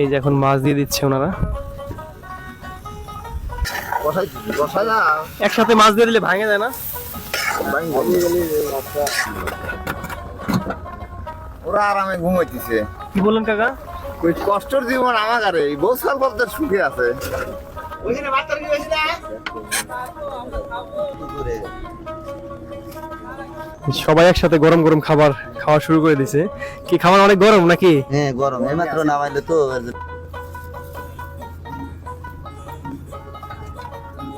এই যে এখন মাছ দিয়ে দিচ্ছে ওনারা। একসাথে মাছ দিয়ে দিলে ভাঙে যায় না? ওরা আরামে ঘুমাইতেছে। কি বলেন কাকা? ওই কষ্টর জীবন আমার আরে বছর বলতে সুখে আছে। সবাই একসাথে গরম গরম খাবার খাওয়া শুরু করে দিছে। কি খাবার অনেক গরম নাকি? হ্যাঁ গরম। এইমাত্র নামাইলে তো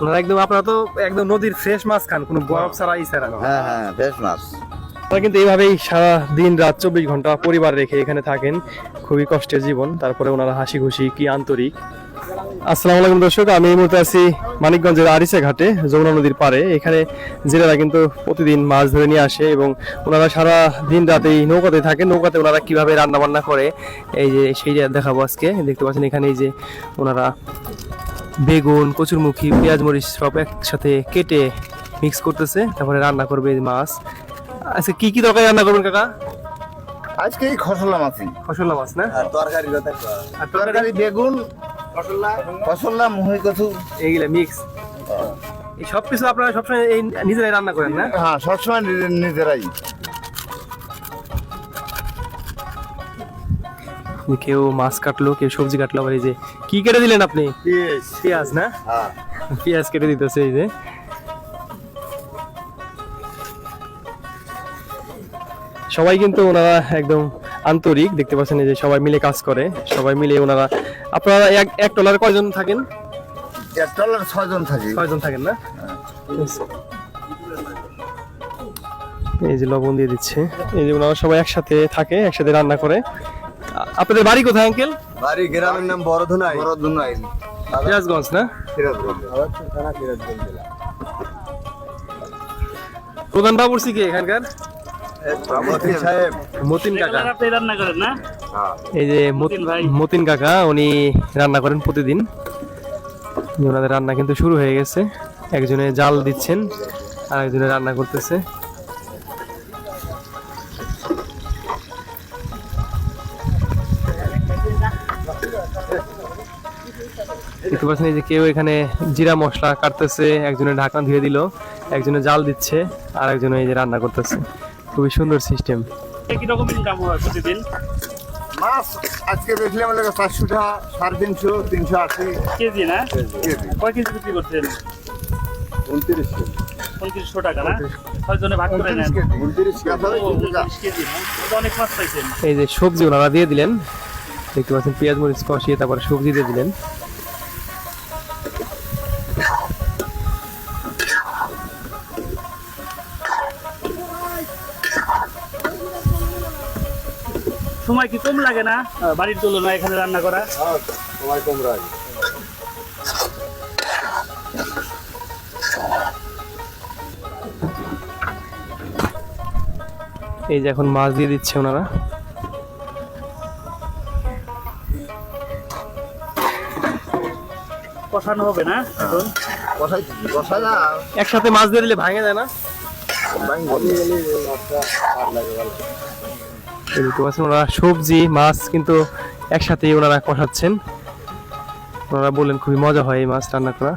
ওনারা একদম আপনারা তো একদম নদীর ফ্রেশ মাছ খান কোনো বরফ ছাড়া ই ছাড়া। হ্যাঁ হ্যাঁ বেশ মাছ। ওরা কিন্তু এইভাবেই সারা দিন রাত চব্বিশ ঘণ্টা পরিবার রেখে এখানে থাকেন। খুবই কষ্টের জীবন তারপরে ওনারা হাসি খুশি কি আন্তরিক। আসসালামু আলাইকুম দর্শক আমি এই মুহূর্তে আছি মানিকগঞ্জের আরিসা ঘাটে যমুনা নদীর পারে এখানে জেলেরা কিন্তু প্রতিদিন মাছ ধরে নিয়ে আসে এবং ওনারা সারা দিন রাত এই নৌকাতে থাকে। নৌকাতে ওনারা কীভাবে রান্না বান্না করে এই যে সেই দেখাবো আজকে। দেখতে পাচ্ছেন এখানে এই যে ওনারা বেগুন কচুরমুখী পেঁয়াজ মরিচ সব একসাথে কেটে মিক্স করতেছে তারপরে রান্না করবে এই মাছ। আচ্ছা কি কি তরকারি রান্না করবেন কাকা? আজকে এই খসলা মাছি। ফসলা মাছ না? তরকারি আর তরকারি বেগুন ফসলা মুহি কচু। এইগুলা মিক্স এই সব কিছু আপনারা সবসময় এই নিজেরাই রান্না করেন না? হ্যাঁ সবসময় নিজেরাই। কেউ মাছ কাটলো কেউ সবজি কাটলো আবার এই যে কি কেটে দিলেন আপনি? পেঁয়াজ না? হ্যাঁ। পেঁয়াজ কেটে দিতেছে এই যে। সবাই কিন্তু ওনারা একদম আন্তরিক দেখতে পাচ্ছেন এই যে সবাই মিলে কাজ করে সবাই মিলে ওনারা আপনারা এক এক টলারে কয়জন থাকেন? এক টলার ছয়জন থাকি। ছয়জন থাকেন না? এই যে লবণ দিয়ে দিচ্ছে। এই যে ওনারা সবাই একসাথে থাকে একসাথে রান্না করে। আপনাদের বাড়ি কোথায় আঙ্কেল? বাড়ি গ্রামের নাম বড়ধনাই। বড় দুনাই সিরাজগঞ্জ না? সিরাজগঞ্জ। প্রধান বাবুরসি কি এখানকার? সাহেব। মতিন কাকা। আপনি রান্না করেন না? এই যে মতিন কাকা উনি রান্না করেন প্রতিদিন। ওনাদের রান্না কিন্তু শুরু হয়ে গেছে। একজনে জাল দিচ্ছেন আর একজনে রান্না করতেছে। দেখতে পাচ্ছেন এই যে কেউ এখানে জিরা মশলা কাটতেছে একজনে ঢাকনা ধুয়ে দিল একজনে জাল দিচ্ছে আর একজনে এই যে রান্না করতেছে। খুবই সুন্দর সিস্টেম কি রকম ইনকাম হয় প্রতিদিন। মাছ আজকে দেখলাম হলো চারশো টাকা সাড়ে তিনশো তিনশো আশি। কেজি না? কেজি। কয় কেজি বিক্রি করছেন? উনত্রিশশো। পঁয়ত্রিশশো টাকা না? ছয় ভাগ করে নেন। এটা অনেক মাছ পাইছেন এই যে সবজি ওনারা দিয়ে দিলেন দেখতে পাচ্ছেন পেঁয়াজ মরিচ কষিয়ে তারপরে সবজি দিয়ে দিলেন। সময় কি কম লাগে না? বাড়ির তুলনায় এখানে রান্না করা? সময় কম রাখি এই যে এখন মাছ দিয়ে দিচ্ছে ওনারা। কষানো হবে না এখন? বসাই বসাই না। একসাথে মাছ দিয়ে দিলে ভাঙে যায় না? এই দেখতে পাচ্ছেন, ওনারা সবজি, মাছ কিন্তু একসাথে ওনারা কষাচ্ছেন। ওনারা বললেন খুবই মজা হয় এই মাছ রান্না করা।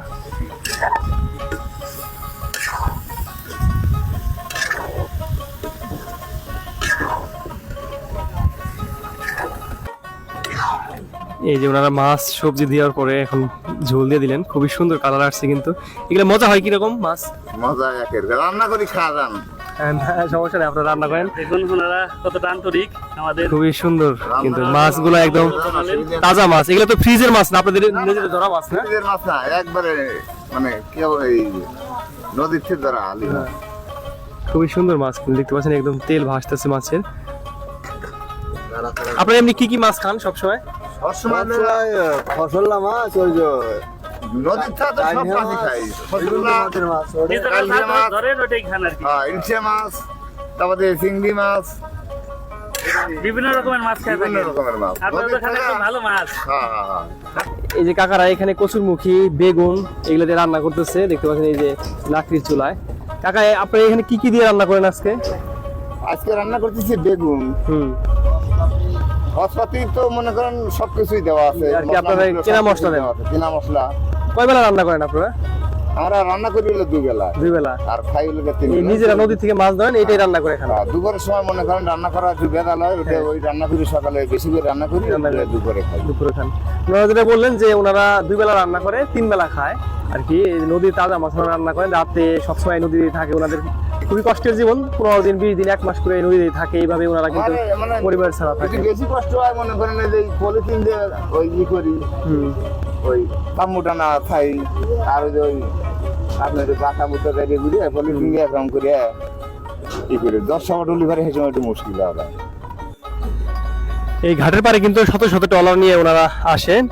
এই যে ওনারা মাছ, সবজি দেওয়ার পরে এখন ঝোল দিয়ে দিলেন। খুবই সুন্দর কালার আসছে কিন্তু। এগুলো মজা হয় কীরকম মাছ? মজা রান্না করি, খাওয়া সমস্যা নেই আপনারা রান্না করেন। দেখুন ওনারা কতটা আন্তরিক। আমাদের খুবই সুন্দর কিন্তু মাছগুলো একদম তাজা মাছ। এগুলো তো ফ্রিজের মাছ না আপনাদের নিজেদের ধরা মাছ না? নিজের মাছ না একবারে মানে কেউ এই নদীর থেকে ধরা আলি খুবই সুন্দর মাছ দেখতে পাচ্ছেন একদম তেল ভাসতেছে মাছের। আপনারা এমনি কি কি মাছ খান সবসময়? সবসময় ফসল্লা মাছ ওই যে নদীর তো সব মাছই খাই ফসলা, মাছ নিজেরা কালকে মাছ। ধরেন ওটাই খান আর কি। হ্যাঁ, ইলশে মাছ তারপরে চিংড়ি মাছ বিভিন্ন রকমের মাছ খাই বিভিন্ন রকমের মাছ। তো ভালো মাছ। হ্যাঁ হ্যাঁ এই যে কাকারা এখানে কচুরমুখী বেগুন এগুলো দিয়ে রান্না করতেছে। দেখতে পাচ্ছেন এই যে লাকড়ির চুলায়। কাকা আপনি এখানে কি কি দিয়ে রান্না করেন আজকে? আজকে রান্না করতেছি বেগুন। হুম। তো মনে করেন সবকিছুই দেওয়া আছে। আর কি আপনারা মশলা কেনা মশলা দেওয়া আছে, কেনা মশলা। কয় বেলা রান্না করেন আপনারা? আমরা রান্না করি হলো দুবেলা। দুই বেলা আর খাই হলো তিন নিজেরা নদী থেকে মাছ ধরেন এটাই রান্না করে খান। দুপুরের সময় মনে করেন রান্না করা একটু বেদাল হয় ওই রান্না করি সকালে বেশি করে রান্না করি রান্না করি। দুপুরে খাই। দুপুরে খান। ওনারা যেটা বললেন যে ওনারা দুই বেলা রান্না করে তিন বেলা খায়। আর কি নদীর তাজা মাছ রান্না করেন। রাতে সবসময় নদীতে থাকে ওনাদের। খুবই কষ্টের জীবন পনেরো দিন বিশ দিন এক মাস করে নদীতে থাকে। এইভাবে ওনারা কিন্তু মানে- মানে পরিবার ছাড়া থাকে। বেশি কষ্ট হয় মনে করেন যে পলিথিন দিয়ে ওই ই করি। হুম। ওই তাম্বুটা না খাই আর ওই ওই আপনার ওই বাতা বুতা রেডি করে পলিথিন দিয়ে একরকম করে ই করে? দশ সময় ডুলি করে সেই সময় একটু মুশকিল হবে এই ঘাটের পারে কিন্তু শত শত ট্রলার নিয়ে ওনারা আসেন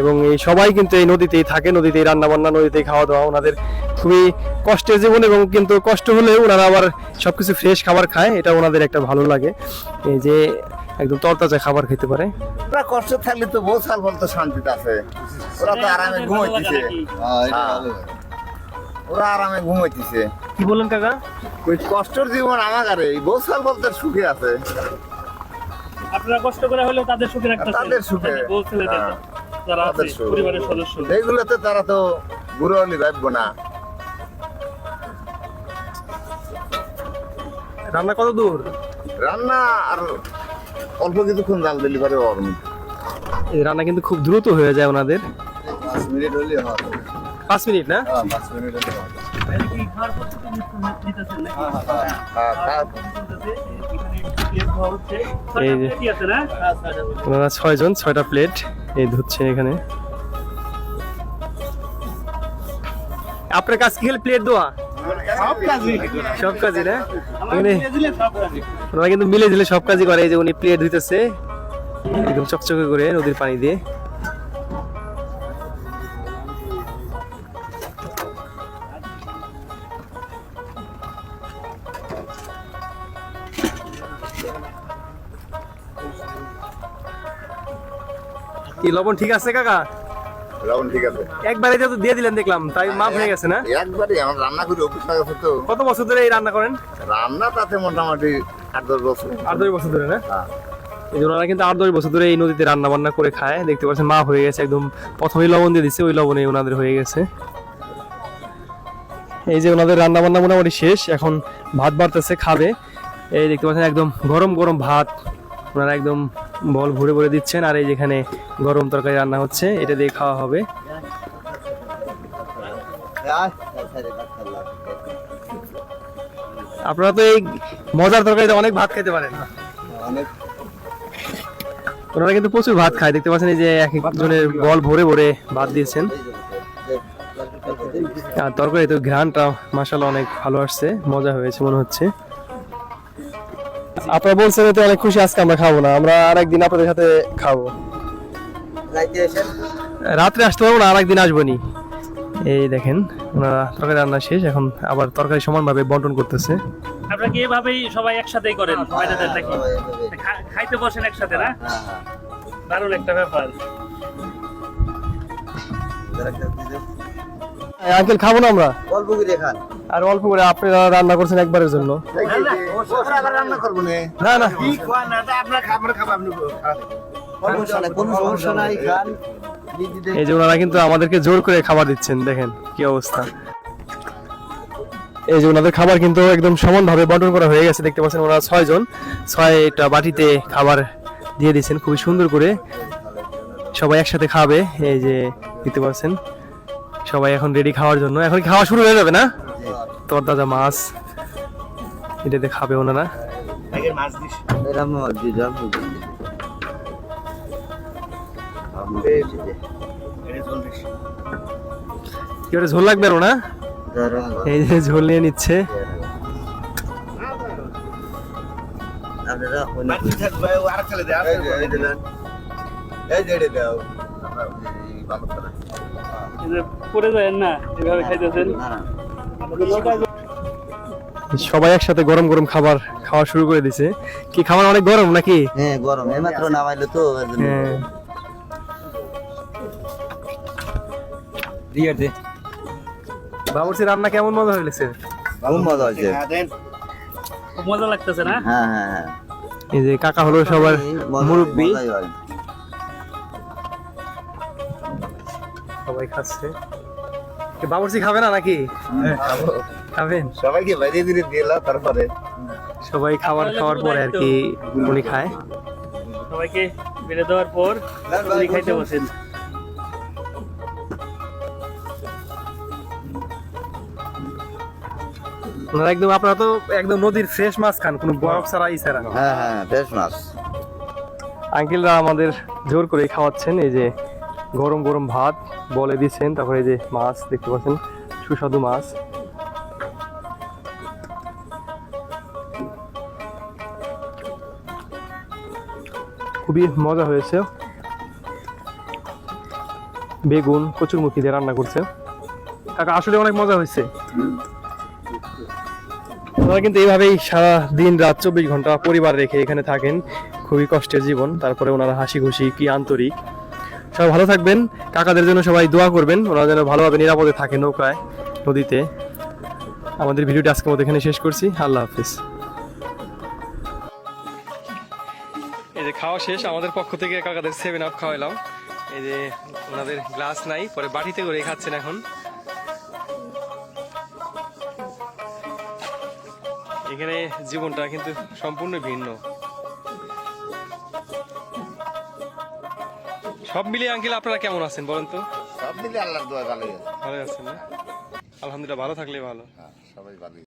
এবং এই সবাই কিন্তু এই নদীতেই থাকে নদীতেই রান্না বান্না নদীতেই খাওয়া দাওয়া ওনাদের খুবই কষ্টের জীবন এবং কিন্তু কষ্ট হলেও ওনারা আবার সবকিছু ফ্রেশ খাবার খায় এটা ওনাদের একটা ভালো লাগে। এই যে একদম তরতাজা খাবার খেতে পারে ওরা কষ্ট থাকলে তো বউ সাল বলতো শান্তিতে আছে ওরা তো আরামে ঘুমাইতেছে হ্যাঁ, হ্যাঁ। ভালো। ওরা আরামে ঘুমাইতেছে কি বললেন কাকা ওই কষ্টের জীবন আমার আরে এই বউ সাল বলতে সুখে আছে আপনারা কষ্ট করে হলেও তাদের সুখে রাখতে তাদের সুখে। হ্যাঁ। যারা আছে। পরিবারের সদস্য এইগুলোতে তারা তো বুড়ো হলি ভাববো না রান্না কত দূর রান্না আর অল্প কিছুক্ষণ জাল দিলি পারে অরম এই রান্না কিন্তু খুব দ্রুত হয়ে যায় ওনাদের পাঁচ মিনিট হলে হয়। পাঁচ মিনিট না হ্যাঁ, পাঁচ মিনিট হলে হয়। এই যে। ওনারা ছয়জন ছয়টা প্লেট এই ধুচ্ছেন এখানে আপনার কাজ কি প্লেট দেওয়া সব কাজই। না? কিন্তু মিলে দিলে সব কাজই করে। এই যে উনি প্লেট ধুইতেছে, একদম চকচকে করে নদীর পানি দিয়ে। কি লবণ ঠিক আছে, কাকা? লবণ ঠিক আছে। একবারে তো দিয়ে দিলেন দেখলাম তাই মাপ হয়ে গেছে না? একবারে আমার রান্না করি অফিস হয়ে গেছে তো। কত বছর ধরে এই রান্না করেন? রান্না তাতে মোটামুটি আট দশ বছর। আট দশ বছর ধরে না? হ্যাঁ। এই ওনারা কিন্তু আট দশ বছর ধরে এই নদীতে রান্না বান্না করে খায়। দেখতে পাচ্ছেন মা হয়ে গেছে একদম প্রথমেই লবণ দিয়ে দিচ্ছে ওই লবণে ওনাদের হয়ে গেছে। এই যে ওনাদের রান্না বান্না মোটামুটি শেষ এখন ভাত বাড়তেছে খাবে। এই দেখতে পাচ্ছেন একদম গরম গরম ভাত। ওনারা একদম বল ভরে ভরে দিচ্ছেন। আর এই যেখানে গরম তরকারি রান্না হচ্ছে, এটা দিয়ে খাওয়া হবে। আপনারা তো এই মজার তরকারিতে অনেক ভাত খেতে পারেন। ওনারা কিন্তু প্রচুর ভাত খায়। দেখতে পাচ্ছেন এই যে এক একজনের বল ভরে ভরে ভাত দিয়েছেন। আর তরকারি তো ঘ্রানটা মাসাল অনেক ভালো আসছে, মজা হয়েছে মনে হচ্ছে। আপনারা বলছেন তো অনেক খুশি আজকে আমরা খাব না আমরা আরেকদিন আপনাদের সাথে খাব। রাত্রে আসতে পারব না আরেকদিন আসব নি এই দেখেন ওনারা তরকারি রান্না শেষ এখন আবার তরকারি সমানভাবে বন্টন করতেছে। আপনারা কি এভাবেই সবাই একসাথেই করেন? বাইরেদের নাকি? সবাই এভাবে। খা- খাইতে বসেন একসাথে না? হ্যাঁ, হ্যাঁ। দারুণ একটা ব্যাপার। আঙ্কেল খাব না আমরা? অল্প করে খান। আর অল্প করে আপনারা রান্না করছেন একবারের জন্য। ওরা আবার রান্না করব না। না না। আপনার খাবার খাব আপনি কোনো সমস্যা নাই খান। এই যে ওনারা কিন্তু আমাদেরকে জোর করে খাবার দিচ্ছেন দেখেন কি অবস্থা। এই যে ওনাদের খাবার কিন্তু একদম সমানভাবে বন্টন করা হয়ে গেছে দেখতে পাচ্ছেন ওনারা ছয় জন। ছয়টা বাটিতে খাবার দিয়ে দিচ্ছেন খুবই সুন্দর করে। সবাই একসাথে খাবে এই যে দেখতে পাচ্ছেন। সবাই এখন রেডি খাওয়ার জন্য এখন খাওয়া শুরু হয়ে যাবে না তরতাজা মাছ এটাতে খাবে ওনারা এরম কি ওটা ঝোল লাগবে না এই যে ঝোল নিয়ে নিচ্ছে আপনারা পড়ে যায় না এভাবে খাইতেছেন। সবাই একসাথে গরম গরম খাবার খাওয়া শুরু করে দিছে। কি খাবার অনেক গরম নাকি? হ্যাঁ গরম। এইমাত্র নামাইলো তো। হ্যাঁ। বাবুর্চি রান্না কেমন মজা হয়েছে খুব মজা হয়েছে। খুব মজা লাগতেছে না? হ্যাঁ হ্যাঁ হ্যাঁ। এই যে কাকা হলো সবার মুরব্বী। সবাই খাচ্ছে। বাবুর্চি খাবে না নাকি? খাবেন? সবাইকে বাইরে দিয়ে দিলা তারপরে সবাই খাবার খাওয়ার পরে আর কি উনি খায়। সবাইকে বেড়ে দেওয়ার পর উনি খাইতে বসেন। ওনারা একদম আপনারা তো একদম নদীর ফ্রেশ মাছ খান কোনো বরফ ছাড়া ই ছাড়া। হ্যাঁ হ্যাঁ বেশ মাছ। আঙ্কেলরা আমাদের জোর করে খাওয়াচ্ছেন এই যে গরম গরম ভাত। বলে দিচ্ছেন, তারপরে এই যে মাছ দেখতে পাচ্ছেন, সুস্বাদু মাছ। খুবই মজা হয়েছে। বেগুন কচুরমুখী দিয়ে রান্না করছে। কাকা, আসলে অনেক মজা হয়েছে। ওনারা কিন্তু এইভাবেই সারা দিন রাত চব্বিশ ঘণ্টা পরিবার রেখে এখানে থাকেন। খুবই কষ্টের জীবন, তারপরে ওনারা হাসি খুশি কি আন্তরিক। সবাই ভালো থাকবেন। কাকাদের জন্য সবাই দোয়া করবেন। ওনারা যেন ভালোভাবে নিরাপদে থাকে নৌকায়, নদীতে। আমাদের ভিডিওটি আজকের মতো এখানে শেষ করছি। আল্লাহ হাফিজ। এই যে খাওয়া শেষ, আমাদের পক্ষ থেকে কাকাদের সেভেন আপ খাওয়াইলাম। এই যে ওনাদের গ্লাস নাই, পরে বাটিতে করে খাচ্ছেন এখন। এখানে জীবনটা কিন্তু সম্পূর্ণ ভিন্ন। সব মিলিয়ে আঙ্কিল আপনারা কেমন আছেন বলেন তো? সব মিলিয়ে আল্লাহর দোয়া ভালোই আছে। ভালো আছেন না? আলহামদুলিল্লাহ ভালো থাকলে ভালো। হ্যাঁ, সবাই ভালোই।